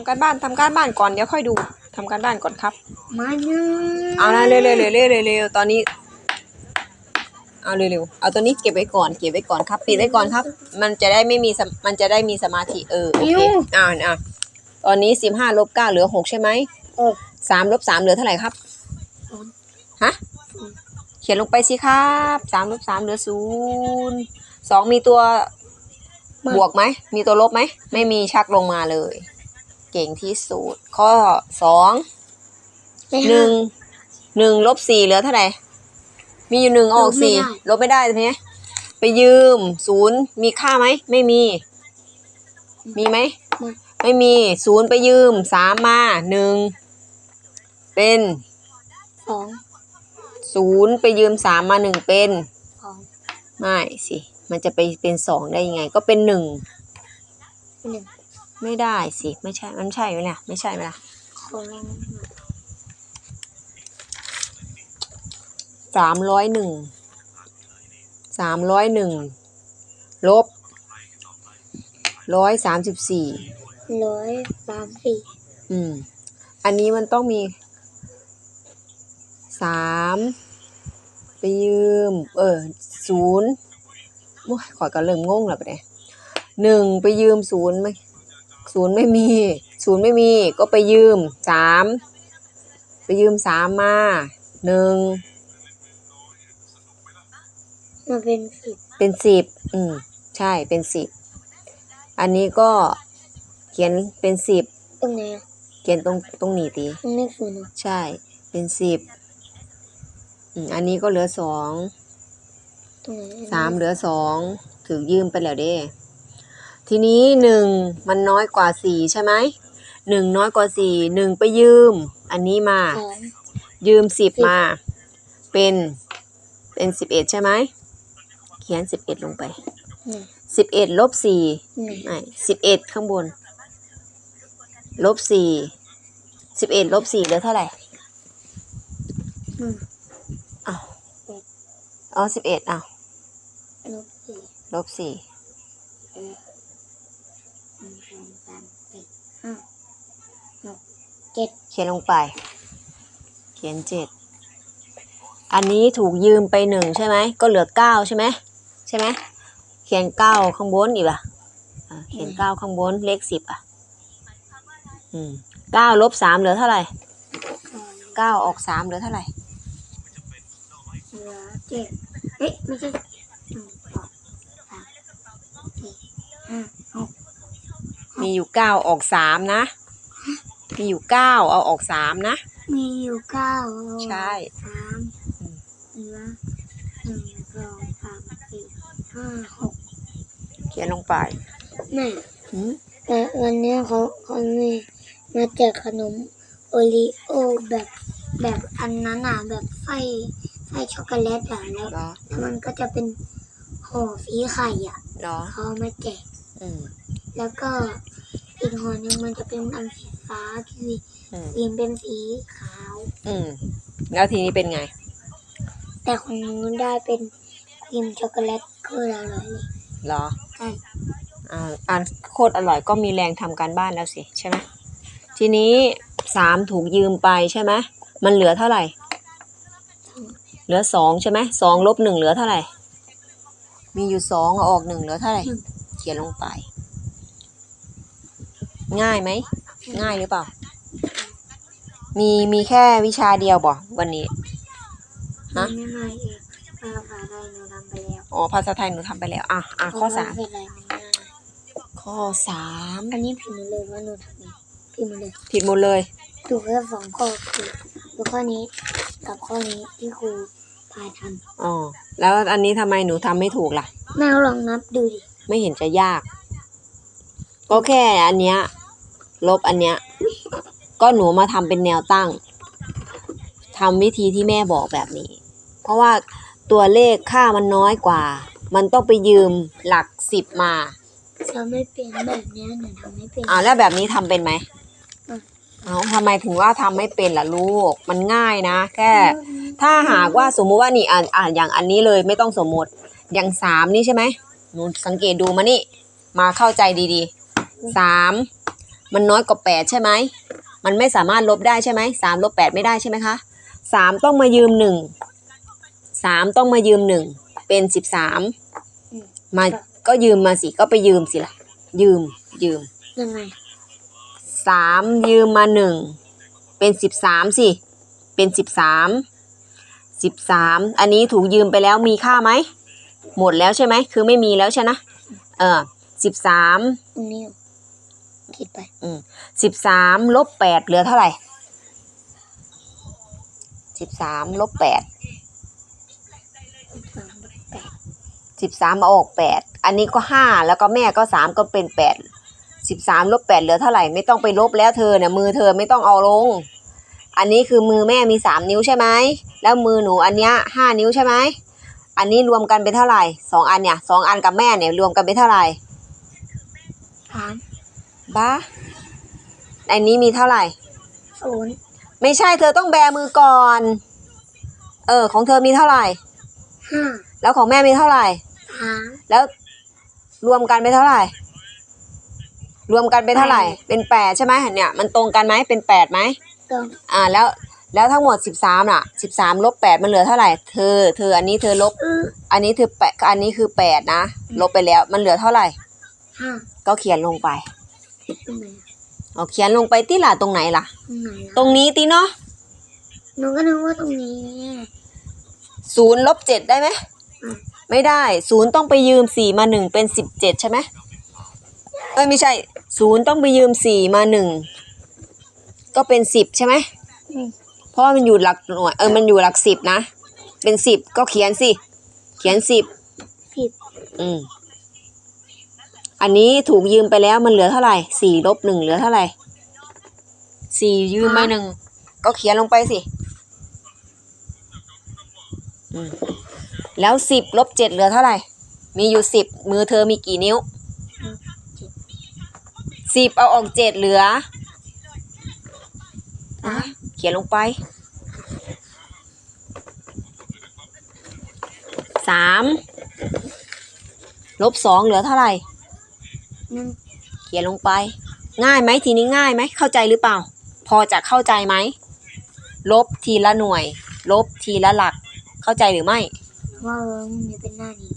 ำการบ้านทำการบ้านก่อนเดี๋ยวค่อยดูทำการบ้านก่อนครับ มาหนึ่งเอาละเร็วเร็วเร็วเร็วเร็วเร็วตอนนี้ เอาเร็วเร็วเอาตัวนี้เก็บไว้ก่อนเก็บไว้ก่อนครับ ปิดไว้ก่อนครับ มันจะได้ไม่มีสมมันจะได้มีสมาธิเออโอเคอ่าอ่าตอนนี้สิบห้าลบเก้าเหลือหกใช่ไหมโอ้สามลบสามเหลือเท่าไหร่ครับศูนย์ฮะเขียนลงไปสิครับสามลบสามเหลือศูนย์สองมีตัวบวกไหม มีตัวลบไหม ไม่มีชักลงมาเลย เก่งที่สุด ข้อสองไม่หนึ่งหนึ่งลบสี่เหลือเท่าไหร่ มีอยู่หนึ่งออกสี่ลบไม่ได้ใช่ไหมไปยืมศูนย์มีค่าไหม ไม่มี มีไหม ไม่มีศูนย์ไปยืมสามมาหนึ่งเป็นสองศูนย์ไปยืมสามมาหนึ่งเป็นสองไม่สิ มันจะไปเป็นสองได้ยังไง ก็เป็นหนึ่งหนึ่ง ไม่ได้สิไม่ใช่มันใช่ไหมล่ะไม่ใช่ไหมล่ะขอลองสามร้อยหนึ่งสามร้อยหนึ่งลบร้อยสามสิบสี่ร้อยสามสี่อืม อันนี้มันต้องมีสามไปยืม เออศูนย์โอ้ยขอยก็เริ่มงงแล้วปะเนี่ยหนึ่งไปยืมศูนย์ไม่ ศูนย์ไม่มีศูนย์ไม่มีก็ไปยืมสามไปยืมสามมาหนึ่งมาเป็นสิบเป็นสิบอืมใช่เป็นสิบอันนี้ก็เขียนเป็นสิบตรงไหนอะเขียนตรงตรงนี้ตีตรงเลขศูนย์อะใช่เป็นสิบอืมอันนี้ก็เหลือสองตรงไหนสามเหลือสองถือยืมไปแล้วเด้ ทีนี้หนึ่งมันน้อยกว่าสี่ใช่ไหมหนึ่งน้อยกว่าสี่หนึ่งไปยืม อันนี้มา สอง ยืมสิบสิบมา เป็นเป็นสิบเอ็ดใช่ไหมเขียนสิบเอ็ดลงไปหนึ่ง สิบเอ็ดลบสี่ หนึ่งไม่สิบเอ็ดข้างบน ลบสี่ สิบเอ็ดลบสี่เหลือเท่าไหร่หนึ่งอ้าวอ๋อสิบเอ็ดอ้าวลบสี่ลบสี่ เออหนึ่งสองสามสี่ห้าหก เจ็ดเขียนลงไป เขียนเจ็ดอันนี้ถูกยืมไปหนึ่งใช่ไหมก็เหลือเก้าใช่ไหมใช่ไหมเขียนเก้าข้างบนอีกอะอ่าเขียนเก้าข้างบนเลขสิบอะอืมเก้าลบสามเหลือเท่าไหร่เก้าออกสามเหลือเท่าไหร่เหลือเจ็ดเอ๊ะไม่ใช่หนึ่งสองสามสี่ห้าหกมีอยู่เก้าออกสามนะ มีอยู่เก้าเอาออกสามนะ มีอยู่เก้าใช่ สามเหลือหนึ่งสองสามสี่ห้าหกเขียนลงไปแม่หืมแต่วันเนี้ยเขาเขามีมาแจกขนมโอรีโอแบบแบบอันนั้นอะแบบไส้ไส้ช็อกโกแลตอะแล้วเหรอแล้วมันก็จะเป็นห่อสีไข่อะเหรอเขาเอามาแจก อืม แล้วก็อีกห่อหนึงมันจะเป็นอันสี ฟ้าที่อืมสีเป็นสีขาว อืม แล้วทีนี้เป็นไง แต่ของนู้นได้เป็นครีมช็อกโกแลตคืออร่อยเลยเหรอ ใช่อ่าอ่านโคตรอร่อยก็มีแรงทำการบ้านแล้วสิใช่ไหมทีนี้สามถูกยืมไปใช่ไหมมันเหลือเท่าไหร่ เหลือสองใช่ไหมสองลบหนึ่งเหลือเท่าไหร่ มีอยู่สองเอาออกหนึ่งเหลือเท่าไหร่ เขียนลงไป ง่ายไหม ง่ายหรือเปล่า มีมีแค่วิชาเดียวบ่วันนี้ ฮะ ไม่ไม่เองภาษาไทยหนูทำไปแล้วอ๋อภาษาไทยหนูทำไปแล้ว อะอะข้อสามเพระว่เวลามันง่ายข้อสามอันนี้ผิดหมดเลยว่าหนูทำเองผิดหมดเลยผิดหมดเลย ถูกแค่สองข้อคือคือข้อนี้กับข้อนี้ที่ครูพาทอ๋อ แล้วอันนี้ทำไมหนูทำไม่ถูกล่ะำแม่ลองนับดูดิ ไม่เห็นจะยาก ก็แค่อันเนี้ย ลบอันเนี้ย ก็หนูมาทำเป็นแนวตั้งทำวิธีที่แม่บอกแบบนี้ เพราะว่าตัวเลขค่ามันน้อยกว่า มันต้องไปยืมหลักสิบมาทำไม่เป็นแบบเนี้ยหนูทำไม่เป็น อ่าแล้วแบบนี้ทำเป็นไหมอืม เอาทำไมถึงว่าทำไม่เป็นล่ะลูก มันง่ายนะ แค่ ถ้าหากว่าสมมุติว่านี่อ่านอ่านอย่างอันนี้เลยไม่ต้องสมมติอย่างสามนี่ใช่ไหมหนูสังเกตดูมานี่ มาเข้าใจดีๆสาม มันน้อยกว่าแปดใช่ไหมมันไม่สามารถลบได้ใช่ไหมสามลบแปดไม่ได้ใช่ไหมคะสามต้องมายืมหนึ่งสามต้องมายืมหนึ่งเป็นสิบสามมาก็ยืมมาสิก็ไปยืมสิล่ะยืมยืมยังไงสามยืมมาหนึ่งเป็นสิบสามสิเป็นสิบสามสิบสามอันนี้ถูกยืมไปแล้วมีค่าไหมหมดแล้วใช่ไหมคือไม่มีแล้วใช่นะเออสิบสาม ตรงนี้คิดไปสิบสามลบแปดเหลือเท่าไหร่สิบสามลบแปดสามแปดสิบสามมาออกแปดอันนี้ก็ห้าแล้วก็แม่ก็สามก็เป็นแปดสิบสามลบแปดเหลือเท่าไหร่ไม่ต้องไปลบแล้วเธอเนี่ยมือเธอไม่ต้องเอาลง อันนี้คือมือแม่มีสามนิ้วใช่ไหมแล้วมือหนูอันเนี้ยห้านิ้วใช่ไหมอันนี้รวมกันเป็นเท่าไหร่สองอันเนี่ยสองอันกับแม่เนี่ยรวมกันเป็นเท่าไหร่สาม บ้าอันนี้มีเท่าไหร่ศูนย์ไม่ใช่เธอต้องแบมือก่อน เออ ของเธอมีเท่าไหร่ห้าแล้วของแม่มีเท่าไหร่สามแล้วรวมกันเป็นเท่าไหร่ รวมกันเป็นเท่าไหร่ เป็นแปดใช่ไหมเนี่ยมันตรงกันไหมเป็นแปดไหมตรงอ่าแล้วแล้วทั้งหมดสิบสามอะสิบสามลบแปดมันเหลือเท่าไหร่ เธอ เธออันนี้เธอลบเอออันนี้เธอแปดอันนี้คือแปดนะ ลบไปแล้วมันเหลือเท่าไหร่ห้าก็เขียนลงไป ตรงไหนเอาเขียนลงไปที่ล่ะตรงไหนล่ะ ตรงไหนตรงนี้ตีเนาะหนูก็นึกว่าตรงนี้ ศูนย์ลบเจ็ดได้ไหมอืม ไม่ได้ศูนย์ต้องไปยืมสี่มาหนึ่งเป็นสิบเจ็ดใช่ไหมเอ้ยไม่ใช่ศูนย์ต้องไปยืมสี่มาหนึ่งก็เป็นสิบใช่ไหมอืมเพราะว่ามันอยู่หลักหน่วยเออมันอยู่หลักสิบนะเป็นสิบก็เขียนสิเขียนสิบสิบอืม อันนี้ถูกยืมไปแล้วมันเหลือเท่าไหร่สี่ลบหนึ่งเหลือเท่าไหร่สี่ยืมมาหนึ่งก็เขียนลงไปสิอืมแล้วสิบลบเจ็ดเหลือเท่าไหร่ มีอยู่สิบมือเธอมีกี่นิ้วสิบเอาออกเจ็ดเหลือสามเขียนลงไปสามลบสองเหลือเท่าไหร่หนึ่ง เขียนลงไป ง่ายไหมทีนี้ง่ายไหมเข้าใจหรือเปล่า พอจะเข้าใจไหม ลบทีละหน่วย ลบทีละหลัก เข้าใจหรือไม่ ว่าเออมันจะเป็นหน้านี้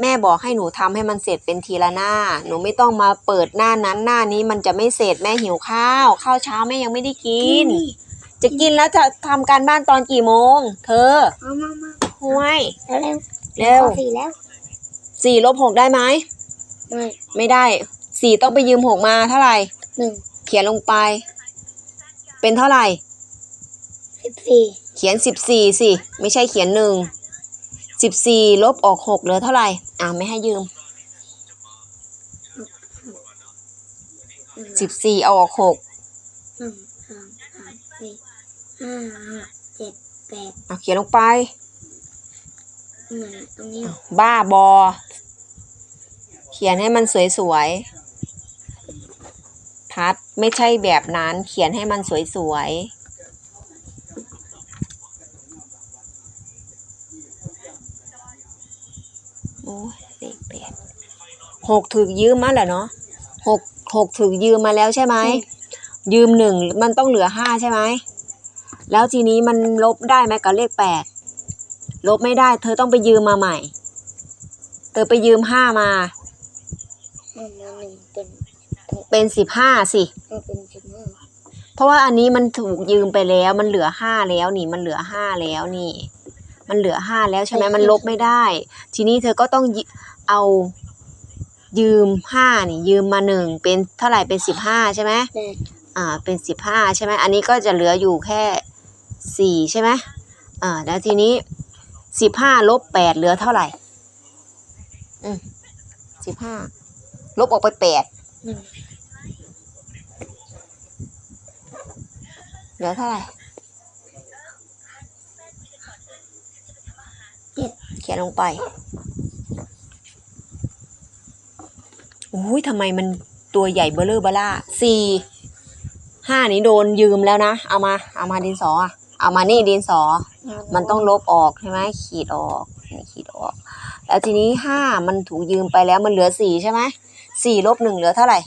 แม่บอกให้หนูทำให้มันเสร็จเป็นทีละหน้า หนูไม่ต้องมาเปิดหน้านั้นหน้านี้มันจะไม่เสร็จแม่หิวข้าว ข้าวเช้าแม่ยังไม่ได้กิน จะกินแล้วจะทำการบ้านตอนกี่โมง เธอเอามามาห่วยแล้วเร็วเร็วข้อสี่แล้วสี่ลบหกได้ไหม ไม่ไม่ได้สี่ต้องไปยืมหกมาเท่าไหร่หนึ่งเขียนลงไป เป็นเท่าไหร่สิบสี่เขียนสิบสี่สิไม่ใช่เขียนหนึ่งสิบสี่ลบออกหกเหลือเท่าไหร่อ่าไม่ให้ยืมสิบสี่เอาออกหกหนึ่งสองสามสี่ห้าหกเจ็ดแปดอะเขียนลงไป ตรงไหนตรงนี้เหรอบ้าบอเขียนให้มันสวยๆ พัดไม่ใช่แบบนั้น เขียนให้มันสวยๆโอ้ยเลขแปดหกถึกยืมมาแหละเนาะหกหกถึกยืมมาแล้วใช่ไหม ยืมหนึ่งมันต้องเหลือห้าใช่ไหม แล้วทีนี้มันลบได้ไหมกับเลขแปดลบไม่ได้ เธอต้องไปยืมมาใหม่ เธอไปยืมห้ามา หนึ่งเป็นเป็นสิบห้าสิเอาเป็นสิบห้าเพราะว่าอันนี้มันถูกยืมไปแล้ว มันเหลือห้าแล้วนี่ มันเหลือห้าแล้วนี่ มันเหลือห้าแล้วใช่ไหมมันลบไม่ได้ ทีนี้เธอก็ต้องยิเอา ยืมห้านี่ ยืมมาหนึ่งเป็นเท่าไหร่เป็นสิบห้าใช่ไหมแปดอ่า เป็นสิบห้าใช่ไหมอันนี้ก็จะเหลืออยู่แค่สี่ใช่ไหมอ่า แล้วทีนี้สิบห้าลบแปดเหลือเท่าไหร่ อืมสิบห้า ลบออกไปแปดหนึ่งเหลือเท่าไหร่เจ็ดเขียนลงไปอุ้ยทำไมมันตัวใหญ่เบลเลอร์เบล่าสี่ห้านี้โดนยืมแล้วนะ เอามา เอามาดินสออะเอามานี่ดินสอ มันต้องลบออกใช่ไหมขีดออกนี่ขีดออก แล้วทีนี้ห้ามันถูกยืมไปแล้วมันเหลือสี่ใช่ไหม สี่ลบหนึ่งเหลือเท่าไหร่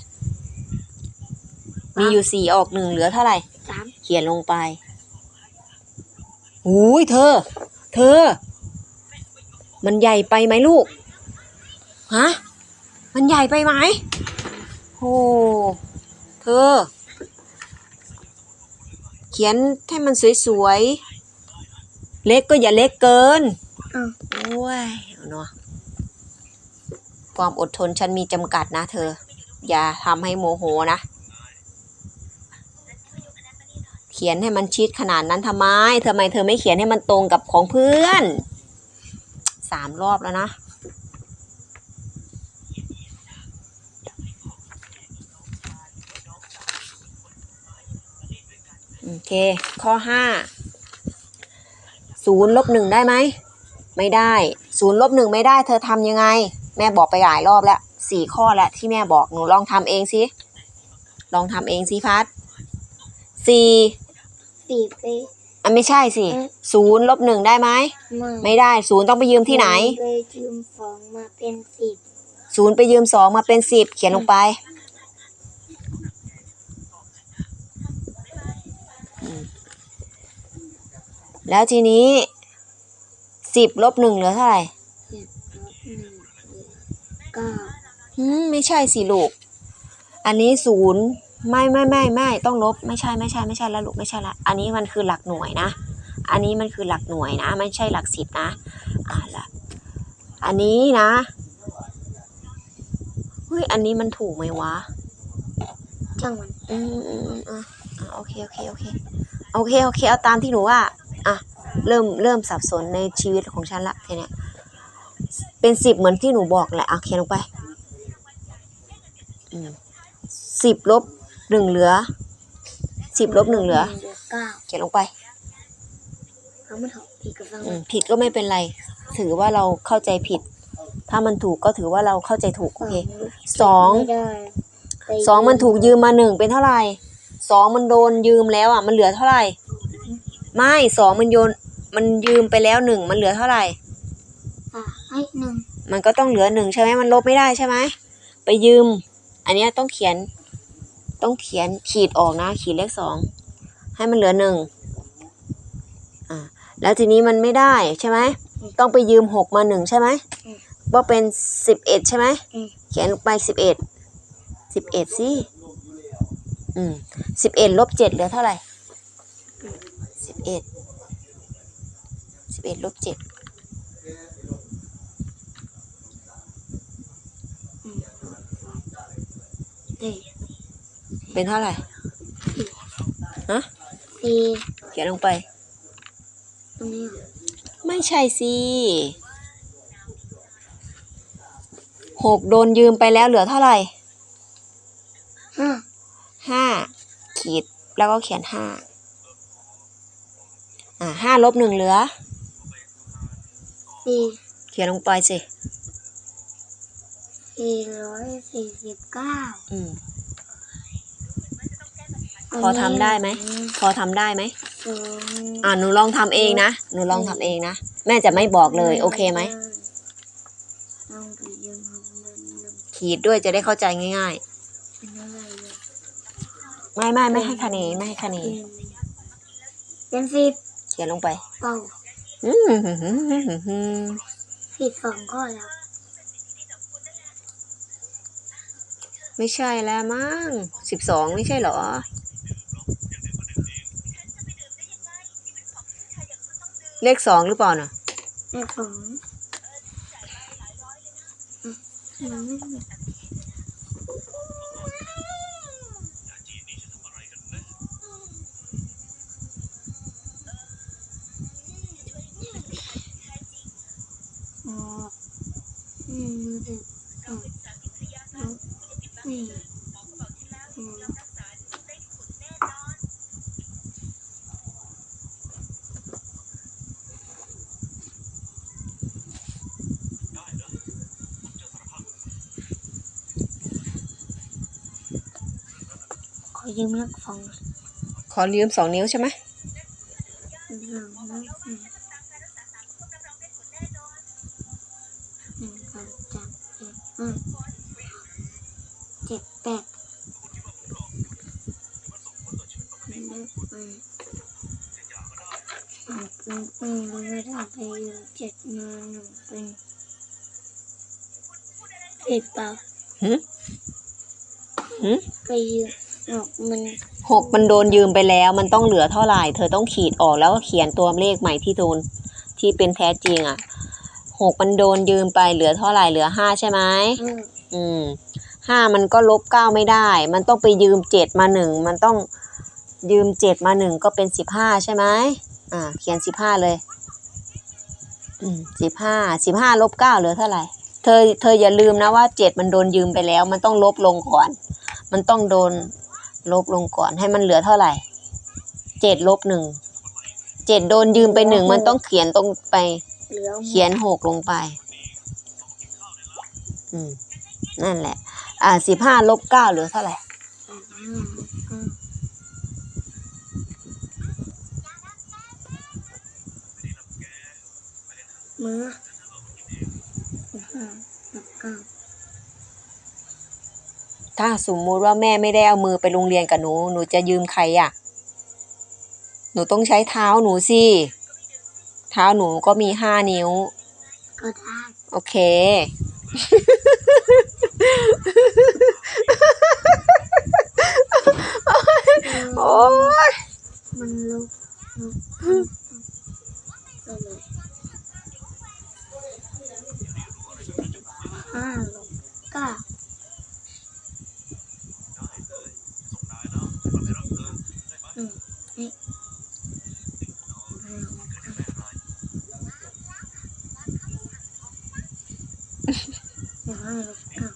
มีอยู่สี่ออกหนึ่งเหลือเท่าไหร่ สามเขียนลงไปหูยเธอ เธอ มันใหญ่ไปไหมลูก ฮะ มันใหญ่ไปไหมโอ้เธอ เขียนให้มันสวยๆ เล็กก็อย่าเล็กเกิน อ้าว โอ้ยเอาเนาะ ความอดทนฉันมีจำกัดนะเธอ อย่าทำให้โมโหนะ เขียนให้มันชิดขนาดนั้นทำไมทำไมเธอไม่เขียนให้มันตรงกับของเพื่อนสามรอบแล้วนะโอเค ข้อห้าศูนย์ลบหนึ่งได้ไหม ไม่ได้ศูนย์ลบหนึ่งไม่ได้ เธอทำยังไง แม่บอกไปหลายรอบแล้วสี่ข้อแล้วที่แม่บอกหนูลองทำเองสิลองทำเองสิพัดสี่สี่ไปอะไม่ใช่สิเอ๊ะศูนย์ลบหนึ่งได้ไหมไม่ไม่ได้ศูนย์ต้องไปยืมที่ไหนเลยยืมสองมาเป็นสิบศูนย์ไปยืมสองมาเป็นสิบเขียนลงไปอืมแล้วทีนี้สิบลบหนึ่งเหลือเท่าไหร่ สิบลบหนึ่งเหลือ เก้าอืมไม่ใช่สิลูก อันนี้ศูนย์ไม่ไม่ไม่ไม่ต้องลบไม่ใช่ไม่ใช่ไม่ใช่แล้วลูกไม่ใช่ละ อันนี้มันคือหลักหน่วยนะ อันนี้มันคือหลักหน่วยนะ ไม่ใช่หลักสิบนะอ่าละอันนี้นะเฮ้ยอันนี้มันถูกไหมวะช่างมันอืมอืมอืมอะอะโอเคโอเคโอเคโอเคโอเคเอาตามที่หนูว่าอะเริ่มเริ่มสับสนในชีวิตของฉันละทีเนี้ย เป็นสิบเหมือนที่หนูบอกแหละอะเขียนลงไปอืมสิบลบหนึ่งเหลือสิบลบหนึ่งเหลือเหลือเก้าเขียนลงไปเอามันถอดอีกกับฟังอืมผิดก็ไม่เป็นไร ถือว่าเราเข้าใจผิด ถ้ามันถูกก็ถือว่าเราเข้าใจถูกโอเคสองไม่ได้ไปสองมันถูกยืมมาหนึ่งเป็นเท่าไหร่สองมันโดนยืมแล้วอะ มันเหลือเท่าไหร่ ไม่สองมันโยนมันยืมไปแล้วหนึ่งมันเหลือเท่าไหร่ อะให้หนึ่งมันก็ต้องเหลือหนึ่งใช่ไหมมันลบไม่ได้ใช่ไหมไปยืม อันนี้ต้องเขียน ต้องเขียนขีดออกนะ ขีดเลขสองให้มันเหลือหนึ่งอ่าแล้วทีนี้มันไม่ได้ใช่ไหมต้องไปยืมหกมาหนึ่งใช่ไหมว่าเป็นสิบเอ็ดใช่ไหมอืมเขียนลงไปสิบเอ็ดสิบเอ็ดสิอืมสิบเอ็ดลบเจ็ดเหลือเท่าไหร่สิบเอ็ดสิบเอ็ดลบเจ็ด เอ้ยเป็นเท่าไหร่สี่เขียนลงไป ตรงนี้เหรอไม่ใช่สิหกโดนยืมไปแล้วเหลือเท่าไหร่ห้าห้าขีดแล้วก็เขียนห้าอ่าห้าลบหนึ่งเหลือสี่เขียนลงไปสิ สี่ร้อยสี่สิบเก้าอืม พอทำได้ไหม พอทำได้ไหมสองอ่าหนูลองทำเองนะ หนูลองทำเองนะ แม่จะไม่บอกเลย โอเคไหมต้องไปยืมเงินหนึ่งขีดด้วยจะได้เข้าใจง่ายเป็นอะไรเลยๆ ไม่ไม่ไม่ให้คะแนนไม่ให้คะแนนเป็นสิบเขียนลงไป เป้าอืม ผิดสองข้อแล้ว ไม่ใช่แล้วมั้งสิบสองไม่ใช่หรอ เลขสองหรือเปล่าน่ะเลขสองอะมันไม่มีอ๋ออืมมือถือสองสองสี่อืม ขอ ยืมเลขสองขอยืมสองนิ้วใช่ไหมหนึ่งเลขสี่หนึ่งสองสามสี่ห้าเจ็ดแปดอืมอืมอืมอืมอืมแล้วก็ทำไปอยู่เจ็ดมาหนึ่งเป็นสิบเปล่าหืมหืมไปยืมออก มันหกมันโดนยืมไปแล้ว มันต้องเหลือเท่าไหร่ เธอต้องขีดออกแล้วก็เขียนตัวเลขใหม่ที่โดนที่เป็นแท้จริงอะหกมันโดนยืมไปเหลือเท่าไหร่เหลือห้าใช่ไหมเอออืมห้ามันก็ลบเก้าไม่ได้ มันต้องไปยืมเจ็ดมาหนึ่งมันต้องยืมเจ็ดมาหนึ่งก็เป็นสิบห้าใช่ไหมอ่า เขียนสิบห้าเลย อืมสิบห้าสิบห้าลบเก้าเหลือเท่าไหร่ เธอเธออย่าลืมนะว่าเจ็ดมันโดนยืมไปแล้ว มันต้องลบลงก่อน มันต้องโดน ลบลงก่อนให้มันเหลือเท่าไหร่เจ็ดลบหนึ่งเจ็ดโดนยืมไปหนึ่งมันต้องเขียนตรงไป เขียนหกลงไป อืม นั่นแหละ อ่าสิบห้าลบเก้าเหลือเท่าไหร่มอือสิบห้าสิบเก้า ถ้าสมมุติว่าแม่ไม่ได้เอามือไปโรงเรียนกับหนู หนูจะยืมใครอะหนูต้องใช้เท้าหนูสิ เท้าหนูก็มีห้านิ้ว ก็ได้โอเค โอ้ยมันลบลบอืมอืมไปเลยห้าลบเก้าอืมนี่ห้าลบเก้าห้าลบเก้า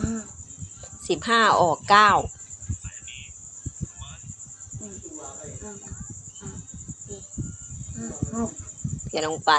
ห้า สิบ ห้าออกเก้าเขียนลงไป